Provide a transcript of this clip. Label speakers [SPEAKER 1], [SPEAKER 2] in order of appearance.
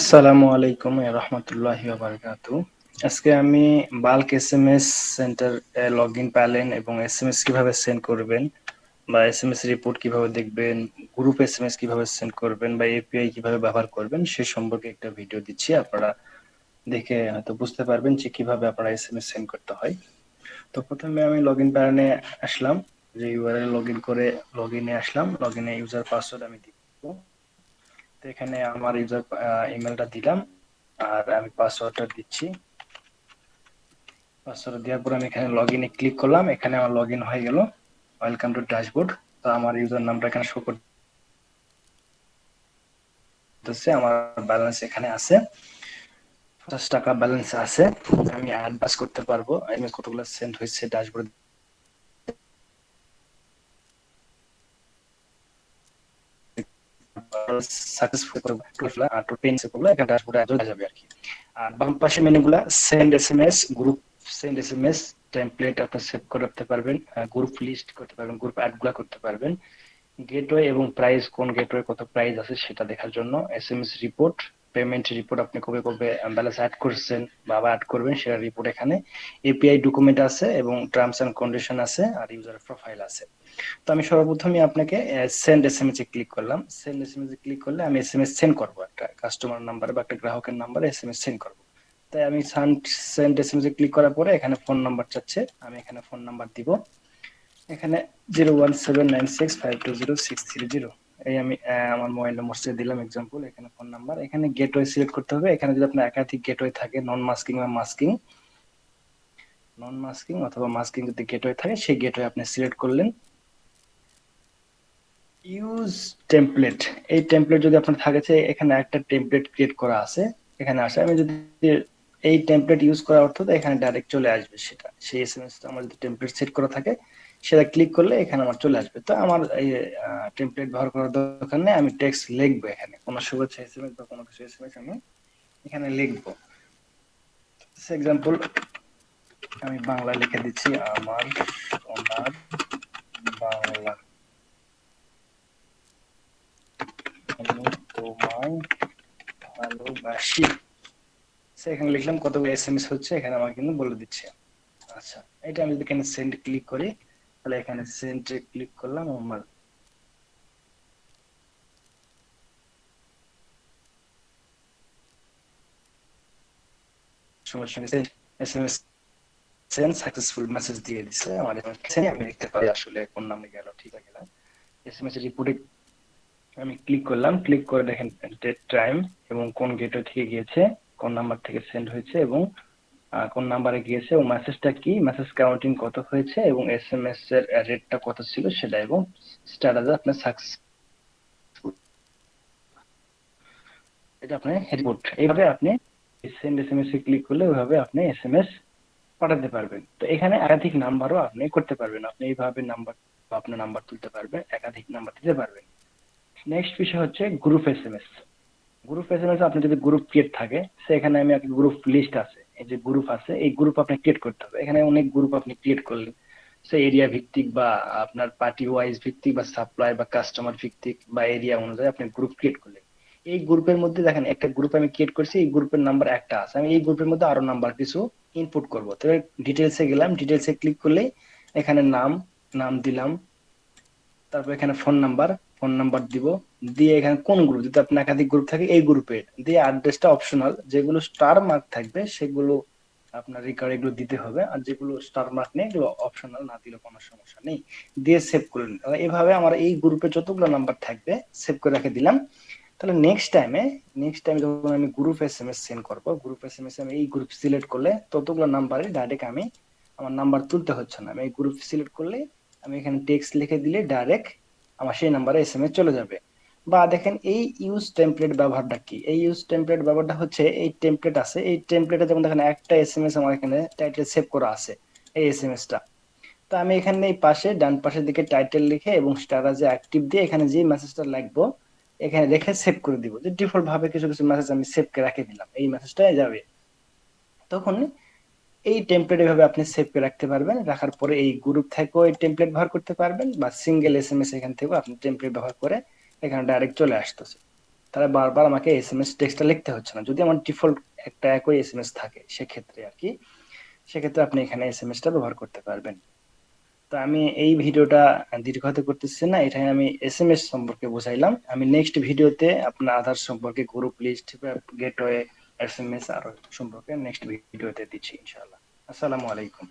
[SPEAKER 1] আসসালামু আলাইকুম রহমতুল্লাহি বারকাতু আজকে আমি bulk S M S centre log in প্যালেন এবং এস এম এস কীভাবে সেন্ড করবেন বা এস এম এস রিপোর্ট কীভাবে দেখবেন গ্রুপ এস এম এস কীভাবে সেন্ড করবেন বা এপিআই কীভাবে ব্যবহার করবেন সে সম্পর্কে একটা ভিডিও দিচ্ছি, আপনারা দেখে হয়তো বুঝতে পারবেন যে কীভাবে আপনারা এস এম এস সেন্ড করতে হয়। তো প্রথমে আমি লগ ইন প্যালেনে আসলাম, যে ইউআরএল লগ ইন করে লগ ইনে আসলাম লগ ইনে ইউজার পাসওয়ার্ড আমি দিব। এখানে আমার ইউজার ইমেলটা দিলাম, আর আমি পাসওয়ার্ডটা দিচ্ছি। পাসওয়ার্ড দেওয়ার পর আমি এখানে লগ ইনে ক্লিক করলাম, এখানে আমার লগ ইন হয়ে গেল ওয়েলকাম টু ড্যাশবোর্ড তো আমার ইউজার নামটা এখানে শো করতেছে আমার ব্যালেন্স এখানে আছে। পঞ্চাশ টাকা ব্যালেন্স আছে, আমি অ্যাডভান্স করতে পারব। কতগুলো সেন্ড হয়েছে ড্যাশবোর্ড এখানে ড্যাশবোর্ডে যাবে আর কি আর বাম পাশে সেন্ড গ্রুপ সেন্ড টেমপ্লেট আপনি সেভ পারবেন গ্রুপ লিস্ট করতে পারবেন গ্রুপ অ্যাডগুলা করতে পারবেন। গেটওয়ে এবং প্রাইস কোন গেটওয়ে কত প্রাইস আছে সেটা দেখার জন্য এসএমএস রিপোর্ট পেমেন্ট রিপোর্ট আপনি কবে কবে ব্যালেন্স অ্যাড করছেন বা অ্যাড করবেন সেটা রিপোর্ট এখানে। এপিআই ডকুমেন্ট আছে এবং টার্মস এন্ড কন্ডিশন আছে, আর ইউজার প্রোফাইল আছে। তো আমি সর্বপ্রথমে আপনাকে সেন্ড এসএমএস এ ক্লিক করলাম। সেন্ড এসএমএস এ ক্লিক করলে আমি এসএমএস সেন্ড করব একটা কাস্টমার নাম্বারে বা একটা গ্রাহকের নাম্বারে এসএমএস সেন্ড করব। তাই আমি সেন্ড এসএমএস এ ক্লিক করার পরে এখানে ফোন নাম্বার চাচ্ছে, আমি এখানে ফোন নাম্বার দিব। এখানে zero one seven nine six five two zero six three zero এই আমি আমার মোবাইল নম্বর দিলাম এক্সাম্পল এখানে ফোন নাম্বার এখানে গেটওয়ে সিলেক্ট করতে হবে। এখানে যদি আপনার একাধিক গেটওয়ে থাকে নন মাস্কিং বা মাস্কিং নন মাস্কিং অথবা মাস্কিং যদি গেটওয়ে থাকে, সেই গেটওয়ে আপনি সিলেক্ট করলেন। ইউজ টেমপ্লেট এই টেমপ্লেট যদি আপনার থাকে যে এখানে একটা টেমপ্লেট ক্রিয়েট করা আছে, এখানে আসে। আমি যদি এই টেমপ্লেট ইউজ করার অর্থ এখানে ডাইরেক্ট চলে আসবে সেটা। সেই এসএমএস আমার যদি টেমপ্লেট সেট করা থাকে, সেটা ক্লিক করলে এখানে আমার চলে আসবে। তো আমার এই টেমপ্লেট ব্যবহার করার দরকার নেই, আমি টেক্সট লিখব এখানে। কোনো শুভেচ্ছা এসএমএস বা কোনো কিছু এসএমএস আমি এখানে লিখব। এক্সাম্পল আমি বাংলা লিখে দিচ্ছি, আমার বাংলা তোমায় ভালোবাসি এখানে লিখলাম কতগুলো এসএমএস হচ্ছে, এখানে আমাকে কিন্তু বলে দিচ্ছে। আচ্ছা এটা আমি যদি এখানে সেন্ড ক্লিক করি। তাহলে এখানে সেন্টে ক্লিক করলাম, আমার সাকসেসফুল মেসেজ দিয়ে দিছে। আমার আমি দেখতে পাই আসলে কোন নামে গেল, ঠিক আছে গেলাম এসএমএস রিপোর্টে আমি ক্লিক করলাম ক্লিক করে দেখেন ডেট টাইম এবং কোন গেটওয়ে থেকে গিয়েছে, কোন নাম্বার থেকে সেন্ড হয়েছে এবং কোন নাম্বারে গিয়েছে এবং মেসেজটা কি মেসেজ কাউন্টিং কত হয়েছে এবং এস এম এস এর রেটটা কত ছিল সেটা এবং স্ট্যাটাসে আপনার সাকসেস এটা আপনার রিপোর্ট এইভাবে আপনি সেন্ড এস এম এস এ ক্লিক করলে ওইভাবে আপনি এস এম এস পাঠাতে পারবেন। তো এখানে একাধিক নাম্বারও আপনি করতে পারবেন। আপনি এইভাবে নাম্বার আপনার নাম্বার তুলতে পারবেন, একাধিক নাম্বার দিতে পারবেন। নেক্সট বিষয় হচ্ছে group S M S group S M S আপনার যদি গ্রুপ ক্রিয়েট থাকে, সেখানে আমি একটা গ্রুপ লিস্ট আছে, এই যে গ্রুপ আছে, এই গ্রুপ আপনি ক্রিয়েট করতে হবে। এখানে অনেক গ্রুপ আপনি ক্রিয়েট করলেন। সে এরিয়া ভিত্তিক বা আপনার পার্টি ওয়াইজ ভিত্তিক বা সাপ্লাই বা কাস্টমার ভিত্তিক বা এরিয়া অনুযায়ী আপনি গ্রুপ ক্রিয়েট করলেন। এই গ্রুপের মধ্যে দেখেন, একটা গ্রুপ আমি ক্রিয়েট করছি, এই গ্রুপের নাম্বার একটা আছে। আমি এই গ্রুপের মধ্যে আরও নাম্বার কিছু ইনপুট করব। তবে ডিটেলসে গেলাম ডিটেলসে ক্লিক করলে এখানে নাম নাম দিলাম, তারপর এখানে ফোন নাম্বার ফোন নাম্বার দিব, দিয়ে এখানে কোন গ্রুপ যদি আপনার একাধিক গ্রুপ থাকে, এই গ্রুপে দিয়ে অ্যাড্রেসটা অপশনাল যেগুলো স্টার মার্ক থাকবে, সেগুলো আপনার রিকার্ড এগুলো দিতে হবে, আর যেগুলো স্টার মার্ক নেই, এগুলো অপশনাল না দিলে কোনো সমস্যা নেই। দিয়ে সেভ করে নিন। এভাবে আমার এই গ্রুপে যতগুলো নাম্বার থাকবে সেভ করে রেখে দিলাম। তাহলে নেক্সট টাইমে নেক্সট টাইমে যখন আমি group S M S send করব গ্রুপ এস এম এস আমি এই গ্রুপ সিলেক্ট করলে ততগুলো নাম্বারে ডাইরেক্ট আমি আমার নাম্বার তুলতে হচ্ছে না। আমি এই গ্রুপ সিলেক্ট করলে আমি এখানে টেক্সট লিখে দিলে ডাইরেক্ট আমার সেই নাম্বারে এস এম এস চলে যাবে। বা দেখেন এই ইউজ টেমপ্লেট ব্যবহারটা কি? এই ইউজ টেমপ্লেট ব্যবহারটা হচ্ছে এই টেমপ্লেট আছে। এই টেমপ্লেটে যেমন দেখেন একটা এস এম এস আমার এখানে টাইটেল সেভ করা আছে, এই এস এম এসটা তো আমি এখানে এই পাশে, ডান পাশের দিকে টাইটেল লিখে এবং স্ট্যাটাসে অ্যাক্টিভ দিয়ে এখানে যে মেসেজটা লিখব এখানে রেখে সেভ করে দিব। যে ডিফল্ট ভাবে কিছু কিছু মেসেজ আমি সেভ করে রেখে দিলাম, এই মেসেজটা যাবে। তখন এই টেমপ্লেট এভাবে আপনি সেভ করে রাখতে পারবেন। রাখার পরে এই গ্রুপ থেকেও এই টেমপ্লেট ব্যবহার করতে পারবেন বা সিঙ্গেল এস এম এস এখান থেকেও আপনি টেমপ্লেট ব্যবহার করে এখানে ডাইরেক্ট চলে আসতেছে। তাহলে বারবার আমাকে এস এম এস টেক্সটটা লিখতে হচ্ছে না। যদি আমার ডিফল্ট একটা একই এস এম এস থাকে সেক্ষেত্রে আর কি, সেক্ষেত্রে আপনি এখানে এস এম এসটা ব্যবহার করতে পারবেন। তো আমি এই ভিডিওটা দীর্ঘায়িত করতেছি না, এটাই আমি এস এম এস সম্পর্কে বুঝাইলাম। আমি নেক্সট ভিডিওতে আপনার আধার সম্পর্কে group list gateway S M S আর সম্পর্কে নেক্সট ভিডিওতে দিচ্ছি ইনশাআল্লাহ। আসসালামু আলাইকুম।